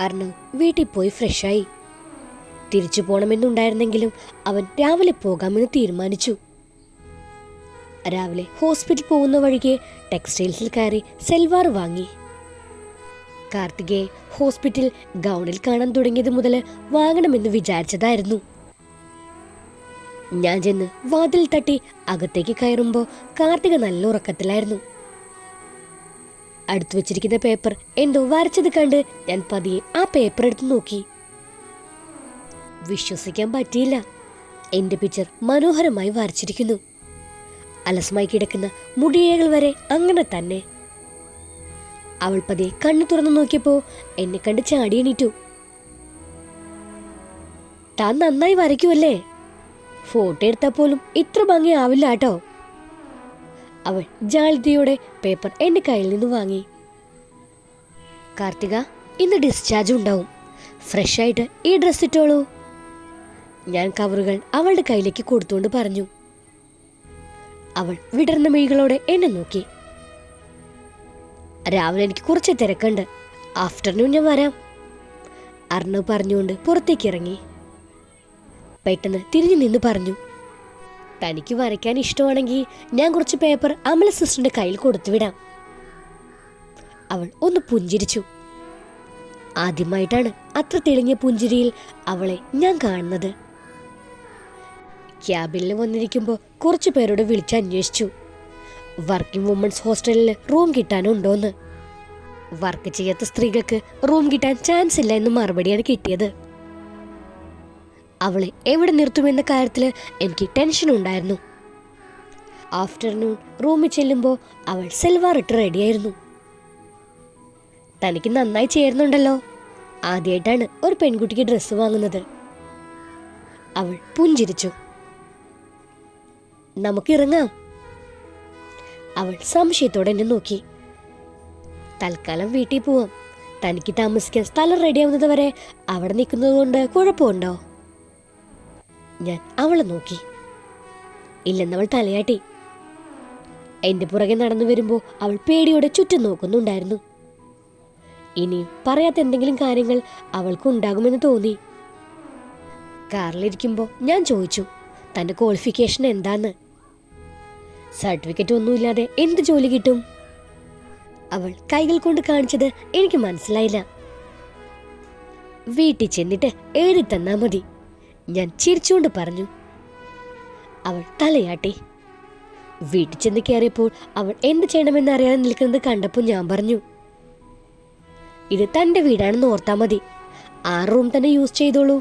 അർണവ് വീട്ടിൽ പോയി ഫ്രഷായി. തിരിച്ചു പോകണമെന്നുണ്ടായിരുന്നെങ്കിലും അവൻ രാവിലെ പോകാമെന്ന് തീരുമാനിച്ചു. രാവിലെ ഹോസ്പിറ്റൽ പോകുന്ന വഴിക്ക് ടെക്സ്റ്റൈൽസിൽ കയറി സെൽവാർ വാങ്ങി. കാർത്തികയെ ഹോസ്പിറ്റൽ ഗൗണിൽ കാണാൻ തുടങ്ങിയത് മുതൽ വാങ്ങണമെന്ന് വിചാരിച്ചതായിരുന്നു. ഞാൻ ചെന്ന് വാതിൽ തട്ടി അകത്തേക്ക് കയറുമ്പോൾ കാർത്തിക നല്ല ഉറക്കത്തിലായിരുന്നു. അടുത്തു വെച്ചിരിക്കുന്ന പേപ്പർ. എന്തോ വരച്ചത് കണ്ട് ഞാൻ പതിയെ ആ പേപ്പർ എടുത്തു നോക്കി. വിശ്വസിക്കാൻ പറ്റിയില്ല. എന്റെ പിക്ചർ മനോഹരമായി വരച്ചിരിക്കുന്നു. അലസമായി കിടക്കുന്ന മുടിയേകൾ വരെ അങ്ങനെ തന്നെ. അവൾ പതിയെ കണ്ണു തുറന്നു നോക്കിയപ്പോ എന്നെ കണ്ട് ചാടി എണീറ്റു. താൻ നന്നായി വരയ്ക്കുമല്ലേ ഫോട്ടോ എടുത്താൽ പോലും ഇത്ര ഭംഗിയാവില്ല കേട്ടോ. അവൾ ജാളിതയോടെ പേപ്പർ എന്റെ കയ്യിൽ നിന്ന് വാങ്ങി. കാർത്തിക ഇന്ന് ഡിസ്ചാർജ് ഉണ്ടാവും. ഫ്രഷ് ആയിട്ട് ഈ ഡ്രസ് ഇട്ടോളൂ. ഞാൻ കവറുകൾ അവളുടെ കയ്യിലേക്ക് കൊടുത്തുകൊണ്ട് പറഞ്ഞു. അവൾ വിടർന്ന മിഴികളോടെ എന്നെ നോക്കി. രാവിലെ എനിക്ക് കുറച്ച് തിരക്കുണ്ട്. ആഫ്റ്റർനൂൺ ഞാൻ വരാം. അർണവ് പറഞ്ഞുകൊണ്ട് പുറത്തേക്ക് ഇറങ്ങി. പെട്ടെന്ന് തിരിഞ്ഞു നിന്ന് പറഞ്ഞു. തനിക്ക് വരയ്ക്കാൻ ഇഷ്ടമാണെങ്കിൽ ഞാൻ കുറച്ച് പേപ്പർ അമല സിസ്റ്ററിന്റെ കയ്യിൽ കൊടുത്തുവിടാം. അവൾ ഒന്ന് പുഞ്ചിരിച്ചു. ആദ്യമായിട്ടാണ് അത്ര തെളിഞ്ഞ പുഞ്ചിരിയിൽ അവളെ ഞാൻ കാണുന്നത്. ക്യാബിനിൽ വന്നിരിക്കുമ്പോൾ കുറച്ച് പേരോട് വിളിച്ച് അന്വേഷിച്ചു. വർക്കിംഗ് വുമൻസ് ഹോസ്റ്റലിൽ റൂം കിട്ടാനുണ്ടോന്ന്. വർക്ക് ചെയ്യാത്ത സ്ത്രീകൾക്ക് റൂം കിട്ടാൻ ചാൻസ് ഇല്ല എന്ന് മറുപടിയാണ് കിട്ടിയത്. അവളെ എവിടെ നിർത്തുമെന്ന കാര്യത്തിൽ എനിക്ക് ടെൻഷൻ ഉണ്ടായിരുന്നു. ആഫ്റ്റർനൂൺ റൂമിൽ ചെല്ലുമ്പോൾ അവൾ സെൽവാർ ഇട്ട് റെഡിയായിരുന്നു തനിക്ക് നന്നായി ചേരുന്നുണ്ടല്ലോ. ആദ്യമായിട്ടാണ് ഒരു പെൺകുട്ടിക്ക് ഡ്രസ്സ് വാങ്ങുന്നത്. അവൾ പുഞ്ചിരിച്ചു. നമുക്കിറങ്ങാം. അവൾ സംശയത്തോടെ എന്നെ നോക്കി. തൽക്കാലം വീട്ടിൽ പോവാം. തനിക്ക് താമസിക്കാൻ സ്ഥലം റെഡിയാവുന്നത് വരെ അവിടെ നിൽക്കുന്നത് കൊണ്ട് കുഴപ്പമുണ്ടോ? ഞാൻ അവളെ നോക്കി. ഇല്ലെന്നവൾ തലയാട്ടി. എന്റെ പുറകെ നടന്നു വരുമ്പോൾ അവൾ പേടിയോടെ ചുറ്റും നോക്കുന്നുണ്ടായിരുന്നു. ഇനി പറയാത്ത എന്തെങ്കിലും കാര്യങ്ങൾ അവൾക്കുണ്ടാകുമെന്ന് തോന്നി. കാറിലിരിക്കുമ്പോൾ ഞാൻ ചോദിച്ചു തന്റെ ക്വാളിഫിക്കേഷൻ എന്താന്ന്? സർട്ടിഫിക്കറ്റ് ഒന്നുമില്ലാതെ എന്ത് ജോലി കിട്ടും? അവൾ കൈകൾ കൊണ്ട് കാണിച്ചത് എനിക്ക് മനസ്സിലായില്ല. വീട്ടിൽ ചെന്നിട്ട് എഴുതി തന്നാ മതി. ഞാൻ ചിരിച്ചുകൊണ്ട് പറഞ്ഞു അവൾ തലയാട്ടി. വീട്ടിൽ ചെന്ന് കയറിയപ്പോൾ അവൾ എന്ത് ചെയ്യണമെന്ന് അറിയാതെ നിൽക്കുന്നത് കണ്ടപ്പോൾ ഞാൻ പറഞ്ഞു ഇത് തന്റെ വീടാണെന്ന് ഓർത്താ മതി. ആ റൂം തന്നെ യൂസ് ചെയ്തോളൂ.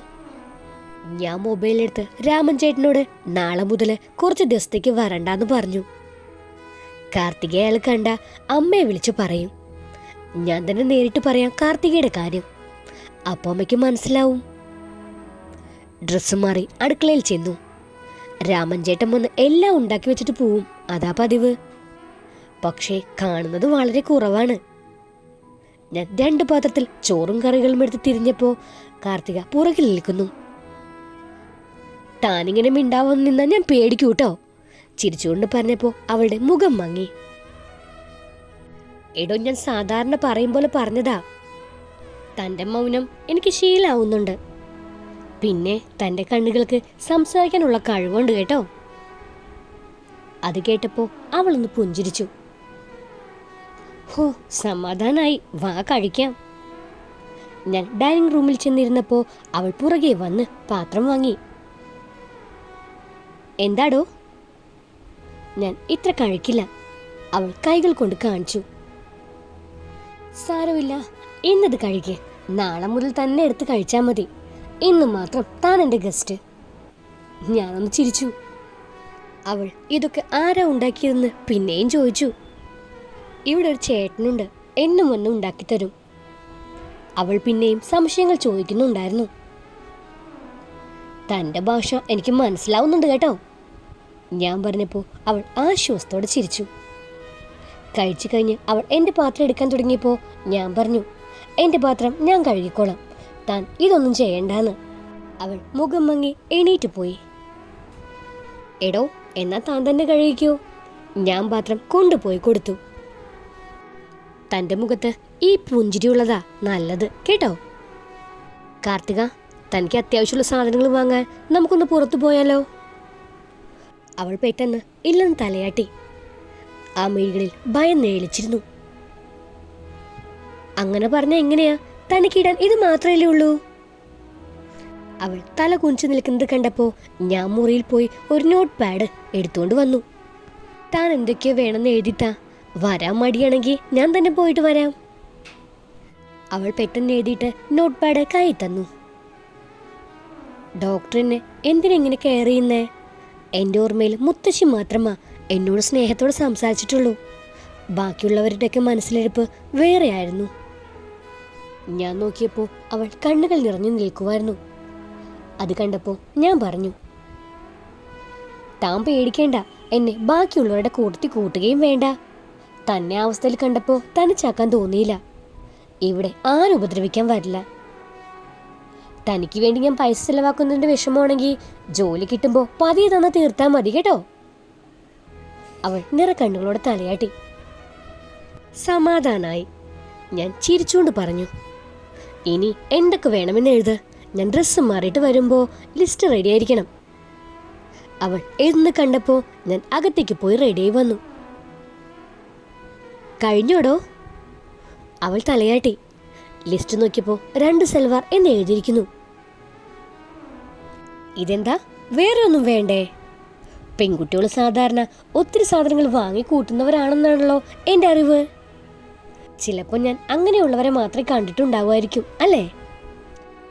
ഞാൻ മൊബൈൽ എടുത്ത് രാമൻ ചേട്ടനോട് നാളെ മുതൽ കുറച്ച് ദിവസത്തേക്ക് വരണ്ടാന്ന് പറഞ്ഞു. കാർത്തിക അയാൾ കണ്ട അമ്മയെ വിളിച്ചു പറയും ഞാൻ തന്നെ നേരിട്ട് പറയാം കാർത്തികയുടെ കാര്യം. അപ്പോൾ അമ്മയ്ക്ക് മനസ്സിലാവും. ഡ്രസ്സ് മാറി അടുക്കളയിൽ ചെന്നു. രാമൻ ചേട്ടൻ വന്ന് എല്ലാം ഉണ്ടാക്കി വെച്ചിട്ട് പോവും. അതാ പതിവ്. പക്ഷേ കാണുന്നത് വളരെ കുറവാണ്. ഞാൻ രണ്ട് പാത്രത്തിൽ ചോറും കറികളും എടുത്ത് തിരിഞ്ഞപ്പോ കാർത്തിക പുറകിൽ നിൽക്കുന്നു. താനിങ്ങനെ മിണ്ടാവാൻ നിന്നാൽ ഞാൻ പേടിക്കൂ കേട്ടോ ചിരിച്ചുകൊണ്ട് പറഞ്ഞപ്പോ അവളുടെ മുഖം മങ്ങി. എടോ ഞാൻ സാധാരണ പറയും പോലെ പറഞ്ഞതാ. തന്റെ മൗനം എനിക്ക് ശീലാവുന്നുണ്ട്. പിന്നെ തന്റെ കണ്ണുകൾക്ക് സംസാരിക്കാനുള്ള കഴിവുണ്ട് കേട്ടോ. അത് കേട്ടപ്പോ അവളൊന്ന് പുഞ്ചിരിച്ചു. ഹോ സമാധാനായി വാ കഴിക്കാം. ഞാൻ ഡൈനിങ് റൂമിൽ ചെന്നിരുന്നപ്പോ അവൾ പുറകെ വന്ന് പാത്രം വാങ്ങി. എന്താടോ? ഞാൻ ഇത്ര കഴിക്കില്ല. അവൾ കൈകൾ കൊണ്ട് കാണിച്ചു. സാരമില്ല ഇന്നത് കഴിക്കേ. നാളെ മുതൽ തന്നെ എടുത്ത് കഴിച്ചാൽ മതി. ഇന്ന് മാത്രം താൻ എന്റെ ഗസ്റ്റ്. ഞാനൊന്ന് ചിരിച്ചു. അവൾ ഇതൊക്കെ ആരാ ഉണ്ടാക്കിയതെന്ന് പിന്നെയും ചോദിച്ചു. ഇവിടെ ഒരു ചേട്ടനുണ്ട് എന്നും വന്ന് ഉണ്ടാക്കിത്തരും. അവൾ പിന്നെയും സംശയങ്ങൾ ചോദിക്കുന്നുണ്ടായിരുന്നു. തന്റെ ഭാഷ എനിക്ക് മനസ്സിലാവുന്നുണ്ട് കേട്ടോ. ഞാൻ പറഞ്ഞപ്പോൾ അവൾ ആശ്വാസത്തോടെ ചിരിച്ചു. കഴിച്ചു കഴിഞ്ഞ് അവൾ എന്റെ പാത്രം എടുക്കാൻ തുടങ്ങിയപ്പോൾ ഞാൻ പറഞ്ഞു എന്റെ പാത്രം ഞാൻ കഴുകിക്കോളാം. താൻ ഇതൊന്നും ചെയ്യണ്ടെന്ന്. അവൾ മുഖം മങ്ങി എണീറ്റ് പോയി. എടോ എന്നാ താൻ തന്നെ കഴിക്കൂ ഞാൻ പാത്രം കൊണ്ടുപോയി കൊടുത്തു. തന്റെ മുഖത്ത് ഈ പുഞ്ചിരിയുള്ളതാ നല്ലത് കേട്ടോ? കാർത്തിക തനിക്ക് അത്യാവശ്യമുള്ള സാധനങ്ങൾ വാങ്ങാൻ നമുക്കൊന്ന് പുറത്തു പോയാലോ? അവൾ പെട്ടെന്ന് ഇല്ലെന്ന് തലയാട്ടി. ആ മിഴികളിൽ ഭയം നേളിച്ചിരുന്നു. അങ്ങനെ പറഞ്ഞ എങ്ങനെയാ തനിക്കിടാൻ ഇത് മാത്രമല്ലേ ഉള്ളൂ? അവൾ തല കുഞ്ചു നിൽക്കുന്നത് കണ്ടപ്പോ ഞാൻ മുറിയിൽ പോയി ഒരു നോട്ട് പാഡ് എടുത്തുകൊണ്ട് വന്നു. താൻ എന്തൊക്കെയോ വേണമെന്ന് എഴുതിത്താ. വരാൻ മടിയാണെങ്കിൽ ഞാൻ തന്നെ പോയിട്ട് വരാം. അവൾ പെട്ടെന്ന് എഴുതിയിട്ട് നോട്ട് പാഡ് കൈ തന്നു ഡോക്ടറിന് എന്തിനെങ്ങനെ കെയർ ചെയ്യുന്നേ? എന്റെ ഓർമ്മയിൽ മുത്തശ്ശി മാത്രമാ എന്നോട് സ്നേഹത്തോടെ സംസാരിച്ചിട്ടുള്ളൂ. ബാക്കിയുള്ളവരുടെയൊക്കെ മനസ്സിലിരിപ്പ് വേറെയായിരുന്നു. ഞാൻ നോക്കിയപ്പോൾ അവൾ കണ്ണുകൾ നിറഞ്ഞു നിൽക്കുമായിരുന്നു അത് കണ്ടപ്പോൾ ഞാൻ പറഞ്ഞു താൻ പേടിക്കേണ്ട എന്നെ ബാക്കിയുള്ളവരുടെ കൂട്ടത്തിൽ കൂട്ടുകയും വേണ്ട. തന്നെ അവസ്ഥയിൽ കണ്ടപ്പോൾ തനിച്ചാക്കാൻ തോന്നിയില്ല. ഇവിടെ ആരും ഉപദ്രവിക്കാൻ വരില്ല. തനിക്ക് വേണ്ടി ഞാൻ പൈസ ചെലവാക്കുന്നതിന്റെ വിഷമമാണെങ്കിൽ ജോലി കിട്ടുമ്പോൾ പതിയെ തന്ന തീർത്താൽ മതി കേട്ടോ. അവൾ നിറ നിറക്കണ്ണുകളോടെ തലയാട്ടി. സമാധാനായി. ഞാൻ ചിരിച്ചുകൊണ്ട് പറഞ്ഞു ഇനി എന്തൊക്കെ വേണമെന്ന് എഴുത്. ഞാൻ ഡ്രസ്സ് മാറിയിട്ട് വരുമ്പോൾ ലിസ്റ്റ് റെഡി ആയിരിക്കണം. അവൾ എഴുതുന്ന കണ്ടപ്പോൾ ഞാൻ അകത്തേക്ക് പോയി റെഡിയായി വന്നു. കഴിഞ്ഞോടോ? അവൾ തലയാട്ടി. ലിസ്റ്റ് നോക്കിയപ്പോൾ രണ്ട് സെൽവാർ എന്ന് എഴുതിയിരിക്കുന്നു. ഇതെന്താ? വേറെ ഒന്നും വേണ്ടേ? പെൺകുട്ടികൾ സാധാരണ ഒത്തിരി സാധനങ്ങൾ വാങ്ങി കൂട്ടുന്നവരാണെന്നാണല്ലോ എന്റെ അറിവ്. ചിലപ്പോൾ ഞാൻ അങ്ങനെയുള്ളവരെ മാത്രമേ കണ്ടിട്ടുണ്ടാവുമായിരിക്കും അല്ലേ?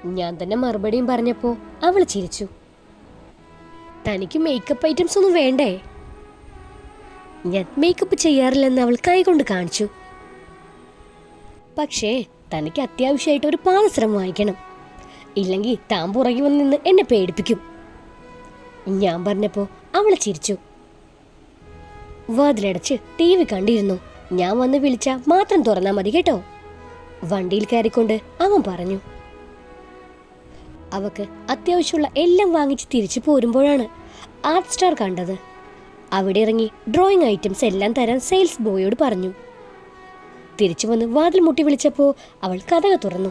ഞാൻ തന്നെ മറുപടിയും പറഞ്ഞപ്പോൾ അവൾ ചിരിച്ചു. തനിക്ക് മേക്കപ്പ് ഐറ്റംസ് ഒന്നും വേണ്ടേ? ഞാൻ മേക്കപ്പ് ചെയ്യാറില്ലെന്ന് അവൾ കൈകൊണ്ട് കാണിച്ചു. പക്ഷേ തനിക്ക് അത്യാവശ്യമായിട്ട് ഒരു പാദസരം വാങ്ങിക്കണം. ഇല്ലെങ്കിൽ താൻ പുറകെ വന്ന് നിന്ന് എന്നെ പേടിപ്പിക്കും. ഞാൻ പറഞ്ഞപ്പോൾ അവൾ ചിരിച്ചു. വാതിലടച്ച് ടി വി കണ്ടിരുന്നു. ഞാൻ വന്ന് വിളിച്ച മാത്രം തുറന്നാൽ മതി കേട്ടോ. വണ്ടിയിൽ കയറിക്കൊണ്ട് അവൻ പറഞ്ഞു. അവക്ക് അത്യാവശ്യമുള്ള എല്ലാം വാങ്ങിച്ച് തിരിച്ചു പോരുമ്പോഴാണ് ആർട്ട് സ്റ്റാർ കണ്ടത്. അവിടെ ഇറങ്ങി ഡ്രോയിങ് ഐറ്റംസ് എല്ലാം തരാൻ സെയിൽസ് ബോയോട് പറഞ്ഞു. തിരിച്ചു വന്ന് വാതിൽ മുട്ടി വിളിച്ചപ്പോൾ അവൾ കഥക തുറന്നു.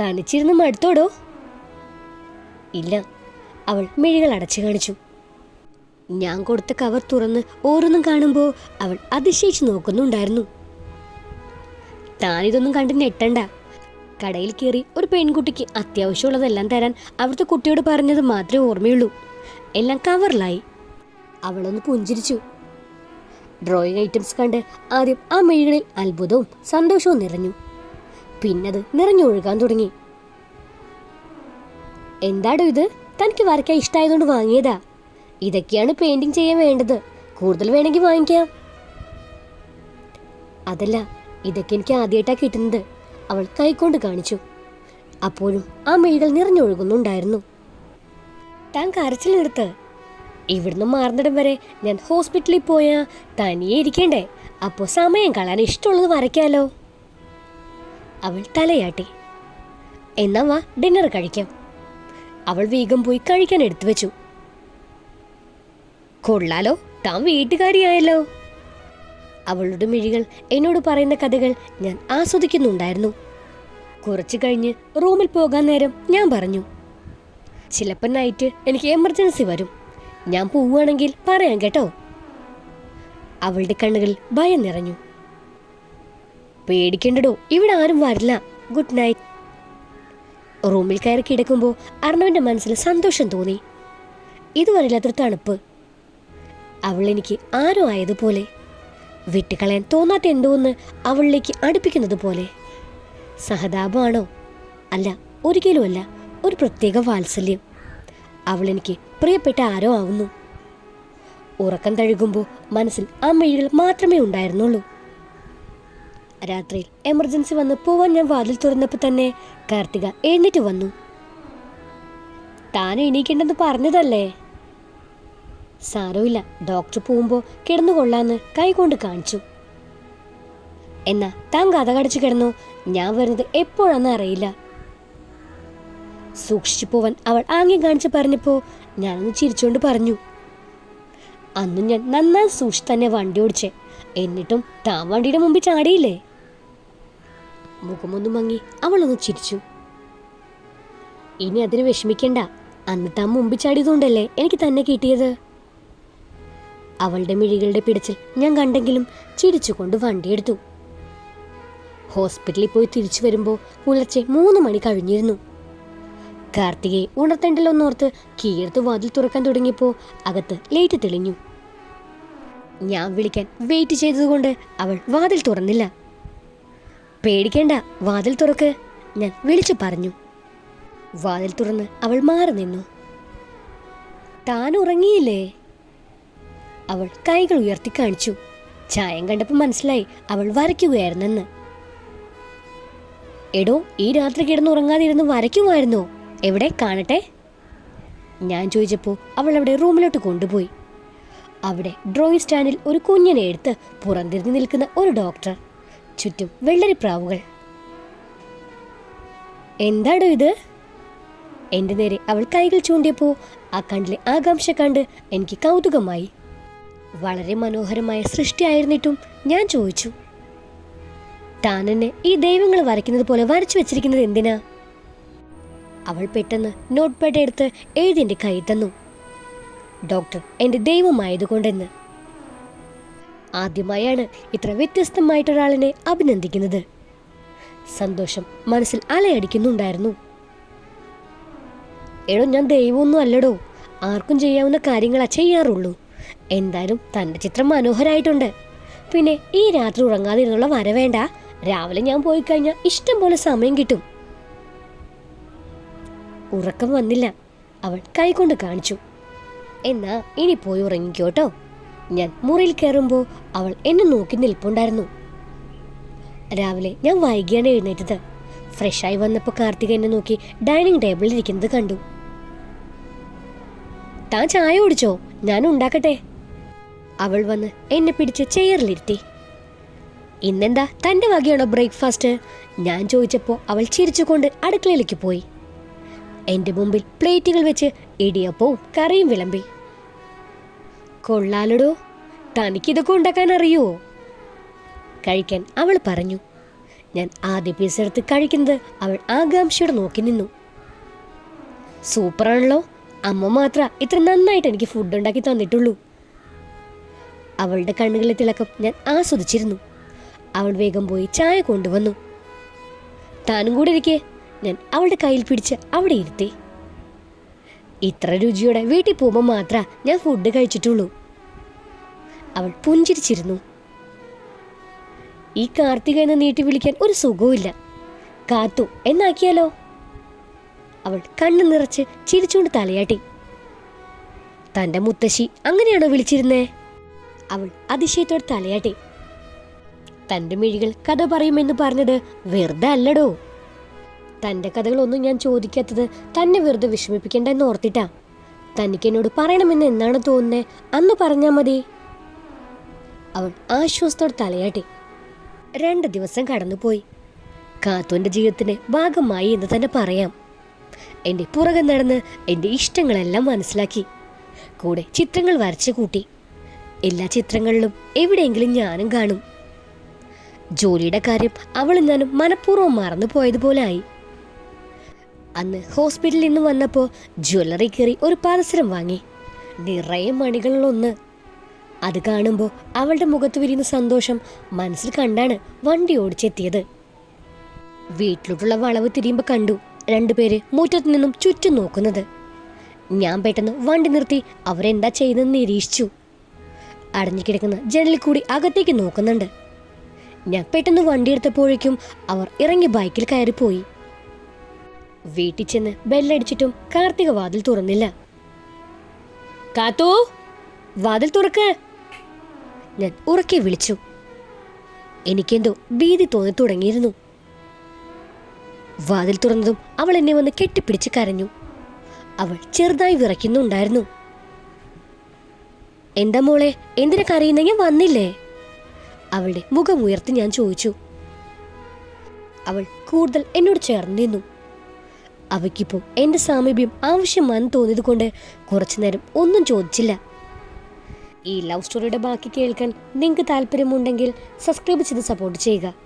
തനിച്ചിരുന്ന് മടുത്തോടോ? ഇല്ല. അവൾ മിഴികൾ അടച്ചു കാണിച്ചു. ഞാൻ കൊടുത്ത കവർ തുറന്ന് ഓരോന്നും കാണുമ്പോൾ അവൾ അതിശയിച്ചു നോക്കുന്നുണ്ടായിരുന്നു. താനിതൊന്നും കണ്ട് ഞെട്ടണ്ട. കടയിൽ കയറി ഒരു പെൺകുട്ടിക്ക് അത്യാവശ്യമുള്ളതെല്ലാം തരാൻ അവിടുത്തെ കുട്ടിയോട് പറഞ്ഞത് മാത്രമേ ഓർമ്മയുള്ളൂ. എല്ലാം കവറിലായി അവളൊന്ന് പുഞ്ചിരിച്ചു. ഡ്രോയിങ് ഐറ്റംസ് കണ്ട് ആദ്യം ആ മെഴികളിൽ അത്ഭുതവും സന്തോഷവും നിറഞ്ഞു. പിന്നത് നിറഞ്ഞൊഴുകാൻ തുടങ്ങി. എന്താടോ ഇത്? തനിക്ക് വരയ്ക്കാൻ ഇഷ്ടമായതുകൊണ്ട് വാങ്ങിയതാ. ഇതൊക്കെയാണ് പെയിന്റിംഗ് ചെയ്യാൻ വേണ്ടത്. കൂടുതൽ വേണമെങ്കിൽ വാങ്ങിക്കാം. അതല്ല ഇതൊക്കെ എനിക്ക് ആദ്യമായിട്ടാ കിട്ടുന്നത്. അവൾ കൈക്കൊണ്ട് കാണിച്ചു. അപ്പോഴും ആ മെഴുകൽ നിറഞ്ഞൊഴുകുന്നുണ്ടായിരുന്നു. താൻ കരച്ചിൽ നിർത്ത് ഇവിടുന്ന് മാറുന്നിടം വരെ ഞാൻ ഹോസ്പിറ്റലിൽ പോയാ തനിയെ ഇരിക്കണ്ടേ? അപ്പോൾ സമയം കളയാൻ ഇഷ്ടമുള്ളത് വരയ്ക്കാലോ? അവൾ തലയാട്ടി. എന്നാ വാ ഡിന്നർ കഴിക്കാം. അവൾ വേഗം പോയി കഴിക്കാൻ എടുത്തു വെച്ചു കൊള്ളാലോ താൻ വീട്ടുകാരിയായല്ലോ. അവളുടെ മിഴികൾ എന്നോട് പറയുന്ന കഥകൾ ഞാൻ ആസ്വദിക്കുന്നുണ്ടായിരുന്നു. കുറച്ചു കഴിഞ്ഞ് റൂമിൽ പോകാൻ നേരം ഞാൻ പറഞ്ഞു ചിലപ്പോൾ നൈറ്റ് എനിക്ക് എമർജൻസി വരും. ഞാൻ പോവുകയാണെങ്കിൽ പറയാം കേട്ടോ. അവളുടെ കണ്ണുകൾ ഭയം നിറഞ്ഞു പേടിക്കേണ്ടടോ ഇവിടെ ആരും വരില്ല. ഗുഡ് നൈറ്റ് റൂമിൽ കയറി കിടക്കുമ്പോൾ അർണവിന്റെ മനസ്സിൽ സന്തോഷം തോന്നി. ഇതുവരെയില്ലാത്തൊരു തണുപ്പ്. അവൾ എനിക്ക് ആരോ ആയതുപോലെ. വിട്ടുകളയാൻ തോന്നാത്ത എന്തോ ഒന്ന് അവളിലേക്ക് അടുപ്പിക്കുന്നത് പോലെ. സഹതാപമാണോ? അല്ല ഒരിക്കലുമല്ല. ഒരു പ്രത്യേക വാത്സല്യം. അവൾ എനിക്ക് പ്രിയപ്പെട്ട ആരോ ആവുന്നു. ഉറക്കം തഴുകുമ്പോൾ മനസ്സിൽ ആ മെഴികൾ മാത്രമേ ഉണ്ടായിരുന്നുള്ളൂ. രാത്രിയിൽ എമർജൻസി വന്ന് പോവാൻ ഞാൻ വാതിൽ തുറന്നപ്പോൾ തന്നെ കാർത്തിക എഴുന്നേറ്റ് വന്നു. താൻ എണീക്കേണ്ടെന്ന് പറഞ്ഞതല്ലേ? സാരമില്ല. ഡോക്ടർ പോകുമ്പോൾ കിടന്നുകൊള്ളാന്ന് കൈകൊണ്ട് കാണിച്ചു. എന്നാ താൻ കഥ കടിച്ചു കിടന്നു? ഞാൻ വരുന്നത് എപ്പോഴാന്ന് അറിയില്ല. സൂക്ഷിച്ചു പോവാൻ അവൾ ആംഗ്യം കാണിച്ച് പറഞ്ഞപ്പോൾ ഞാനൊന്ന് ചിരിച്ചുകൊണ്ട് പറഞ്ഞു. അന്ന് ഞാൻ നന്നായി സൂക്ഷിച്ച് തന്നെ വണ്ടി ഓടിച്ചേ. എന്നിട്ടും താൻ വണ്ടിയുടെ മുമ്പിൽ ചാടിയില്ലേ? മുഖമൊന്നും മങ്ങി അവളൊന്ന് ചിരിച്ചു. ഇനി അതിന് വിഷമിക്കണ്ട. അന്ന് താൻ മുമ്പിൽ ചാടിയതുകൊണ്ടല്ലേ എനിക്ക് തന്നെ കിട്ടിയത്? അവളുടെ മിഴികളുടെ പിടിച്ചിൽ ഞാൻ കണ്ടെങ്കിലും ചിരിച്ചുകൊണ്ട് വണ്ടിയെടുത്തു ഹോസ്പിറ്റലിൽ പോയി തിരിച്ചു വരുമ്പോൾ പുലർച്ചെ മൂന്ന് മണി കഴിഞ്ഞിരുന്നു. കാർത്തികയെ ഉണർത്തേണ്ടല്ലോന്നോർത്ത് കീഴത്ത് വാതിൽ തുറക്കാൻ തുടങ്ങിയപ്പോൾ അകത്ത് ലൈറ്റ് തെളിഞ്ഞു. ഞാൻ വിളിക്കാൻ വെയിറ്റ് ചെയ്തതുകൊണ്ട് അവൾ വാതിൽ തുറന്നില്ല. പേടിക്കേണ്ട വാതിൽ തുറക്ക് ഞാൻ വിളിച്ചു പറഞ്ഞു. വാതിൽ തുറന്ന് അവൾ മാറി നിന്നു. താൻ ഉറങ്ങിയില്ലേ? അവൾ കൈകൾ ഉയർത്തി കാണിച്ചു. ചായം കണ്ടപ്പോൾ മനസ്സിലായി അവൾ വരയ്ക്കുകയായിരുന്നെന്ന്. എടോ ഈ രാത്രി കിടന്നുറങ്ങാതിരുന്ന് വരയ്ക്കുമായിരുന്നോ? എവിടെ? കാണട്ടെ. ഞാൻ ചോദിച്ചപ്പോൾ അവൾ അവിടെ റൂമിലോട്ട് കൊണ്ടുപോയി. അവിടെ ഡ്രോയിങ് സ്റ്റാൻഡിൽ ഒരു കുഞ്ഞിനെ എടുത്ത് പുറംതിരിഞ്ഞു നിൽക്കുന്ന ഒരു ഡോക്ടർ. ചുറ്റും വെള്ളരിപ്രാവുകൾ. എന്താടോ ഇത്? എന്റെ നേരെ അവൾ കൈകൾ ചൂണ്ടിയപ്പോൾ ആ കണ്ടിലെ ആകാംക്ഷ കണ്ട് എനിക്ക് കൗതുകമായി. വളരെ മനോഹരമായ സൃഷ്ടിയായിരുന്നിട്ടും ഞാൻ ചോദിച്ചു. താൻ ഈ ദൈവങ്ങൾ വരയ്ക്കുന്നത് പോലെ വരച്ചു വെച്ചിരിക്കുന്നത് എന്തിനാ? അവൾ പെട്ടെന്ന് നോട്ട് പാഡ് എടുത്ത് എഴുതി എന്റെ കൈ തന്നു. ഡോക്ടർ എന്റെ ദൈവമായതുകൊണ്ടെന്ന്. ആദ്യമായാണ് ഇത്ര വ്യത്യസ്തമായിട്ടൊരാളിനെ അഭിനന്ദിക്കുന്നത്. സന്തോഷം മനസ്സിൽ അലയടിക്കുന്നുണ്ടായിരുന്നു. എടോ ഞാൻ ദൈവമൊന്നും അല്ലടോ. ആർക്കും ചെയ്യാവുന്ന കാര്യങ്ങളാ ചെയ്യാറുള്ളൂ. എന്തായാലും തന്റെ ചിത്രം മനോഹരമായിട്ടുണ്ട് പിന്നെ ഈ രാത്രി ഉറങ്ങാതിരുന്നുള്ള വര വേണ്ട. രാവിലെ ഞാൻ പോയി കഴിഞ്ഞാൽ ഇഷ്ടം പോലെ സമയം കിട്ടും. ഉറക്കം വന്നില്ല. അവൾ കൈകൊണ്ട് കാണിച്ചു. എന്നാ ഇനി പോയി ഉറങ്ങിക്കോട്ടോ. ഞാൻ മുറിയിൽ കയറുമ്പോൾ അവൾ എന്നെ നോക്കി നിൽപ്പുണ്ടായിരുന്നു. രാവിലെ ഞാൻ വൈകിയാണ് എഴുന്നേറ്റത്. ഫ്രഷായി വന്നപ്പോൾ കാർത്തിക എന്നെ നോക്കി ഡൈനിങ് ടേബിളിൽ ഇരിക്കുന്നത് കണ്ടു. താൻ ചായ കുടിച്ചോ. ഞാൻ ഉണ്ടാക്കട്ടെ. അവൾ വന്ന് എന്നെ പിടിച്ച് ചെയറിലിരുത്തി. ഇന്നെന്താ തന്റെ വകയാണോ ബ്രേക്ക്ഫാസ്റ്റ്? ഞാൻ ചോദിച്ചപ്പോൾ അവൾ ചിരിച്ചുകൊണ്ട് അടുക്കളയിലേക്ക് പോയി. എന്റെ മുമ്പിൽ പ്ലേറ്റുകൾ വെച്ച് ഇടിയപ്പവും കറിയും വിളമ്പി. കൊള്ളാലടോ തനിക്കിതൊക്കെ ഉണ്ടാക്കാൻ അറിയുമോ കഴിക്കാൻ അവൾ പറഞ്ഞു. ഞാൻ ആദ്യ പീസ് എടുത്ത് കഴിക്കുന്നത് അവൾ ആകാംക്ഷയോടെ നോക്കി നിന്നു. സൂപ്പറാണല്ലോ. അമ്മ മാത്ര ഇത്ര നന്നായിട്ട് എനിക്ക് ഫുഡ് ഉണ്ടാക്കി തന്നിട്ടുള്ളൂ. അവളുടെ കണ്ണുകളിലെ തിളക്കം ഞാൻ ആസ്വദിച്ചിരുന്നു. അവൾ വേഗം പോയി ചായ കൊണ്ടുവന്നു. താനും കൂടെ ഇരിക്കേ ഞാൻ അവളുടെ കയ്യിൽ പിടിച്ച് അവിടെ ഇരുത്തി. ഇത്ര രുചിയോടെ വീട്ടിൽ പോകുമ്പോൾ മാത്ര ഞാൻ ഫുഡ് കഴിച്ചിട്ടുള്ളൂ. അവൾ പുഞ്ചിരിച്ചിരുന്നു. ഈ കാർത്തിക എന്ന് നീട്ടി വിളിക്കാൻ ഒരു സുഖവുമില്ല. കാത്തു എന്നാക്കിയാലോ? അവൾ കണ്ണു നിറച്ച് ചിരിച്ചുകൊണ്ട് തലയാട്ടി. തന്റെ മുത്തശ്ശി അങ്ങനെയാണോ വിളിച്ചിരുന്നേ? അവൾ അതിശയത്തോടെ തലയാട്ടി. തന്റെ മിഴികൾ കഥ പറയുമെന്ന് പറഞ്ഞത് വെറുതെ അല്ലടോ. തന്റെ കഥകളൊന്നും ഞാൻ ചോദിക്കാത്തത് തന്നെ വെറുതെ വിഷമിപ്പിക്കണ്ട എന്ന് ഓർത്തിട്ടാ. തനിക്ക് എന്നോട് പറയണമെന്ന് എന്നാണ് തോന്നുന്നത് അന്ന് പറഞ്ഞാൽ മതി. അവൾ ആശ്വാസത്തോടെ തലയാട്ടി. രണ്ട് ദിവസം കടന്നുപോയി. കാത്തുവിന്റെ ജീവിതത്തിന് ഭാഗമായി എന്ന് തന്നെ പറയാം. എന്റെ പുറകെ നടന്ന് എന്റെ ഇഷ്ടങ്ങളെല്ലാം മനസ്സിലാക്കി. കൂടെ ചിത്രങ്ങൾ വരച്ചു കൂട്ടി. എല്ലാ ചിത്രങ്ങളിലും എവിടെയെങ്കിലും ഞാനും കാണും. ജോലിയുടെ കാര്യം അവളും ഞാനും മനഃപൂർവം മറന്നു പോയതുപോലായി അന്ന് ഹോസ്പിറ്റലിൽ നിന്ന് വന്നപ്പോൾ ജ്വല്ലറി കയറി ഒരു പാദസരം വാങ്ങി. നിറയെ മണികളിലൊന്ന് അത് കാണുമ്പോൾ അവളുടെ മുഖത്ത് വിരിയുന്ന സന്തോഷം മനസ്സിൽ കണ്ടാണ് വണ്ടി ഓടിച്ചെത്തിയത്. വീട്ടിലോട്ടുള്ള വളവ് തിരിയുമ്പോൾ കണ്ടു. രണ്ടുപേര് മുറ്റത്തു നിന്നും ചുറ്റും നോക്കുന്നത്. ഞാൻ പെട്ടെന്ന് വണ്ടി നിർത്തി അവരെന്താ ചെയ്യുന്നതെന്ന് നിരീക്ഷിച്ചു. അടഞ്ഞു കിടക്കുന്ന ജനലിൽ കൂടി അകത്തേക്ക് നോക്കുന്നുണ്ട്. ഞാൻ പെട്ടെന്ന് വണ്ടി എടുത്തപ്പോഴേക്കും അവർ ഇറങ്ങി ബൈക്കിൽ കയറിപ്പോയി. വീട്ടിൽ ചെന്ന് ബെല്ലടിച്ചിട്ടും കാർത്തിക വാതിൽ തുറന്നില്ല. കാത്തു വാതിൽ തുറക്ക്. ഞാൻ ഉറക്കെ വിളിച്ചു. എനിക്കെന്തോ ഭീതി തോന്നി തുടങ്ങിയിരുന്നു. വാതിൽ തുറന്നതും അവൾ എന്നെ വന്ന് കെട്ടിപ്പിടിച്ച് കരഞ്ഞു. അവൾ ചെറുതായി വിറയ്ക്കുന്നുണ്ടായിരുന്നു. എന്താ മോളെ എന്തിനാ കരയുന്ന? ഞാൻ വന്നില്ലേ? അവളുടെ മുഖം ഉയർത്തി ഞാൻ ചോദിച്ചു. അവൾ കൂടുതൽ എന്നോട് ചേർന്ന് നിന്നു. അവയ്ക്കിപ്പോൾ എന്റെ സാമീപ്യം ആവശ്യമാണെന്ന് തോന്നിയത് കൊണ്ട് കുറച്ചു നേരം ഒന്നും ചോദിച്ചില്ല. ഈ ലവ് സ്റ്റോറിയുടെ ബാക്കി കേൾക്കാൻ നിങ്ങൾക്ക് താല്പര്യമുണ്ടെങ്കിൽ സബ്സ്ക്രൈബ് ചെയ്ത് സപ്പോർട്ട് ചെയ്യുക.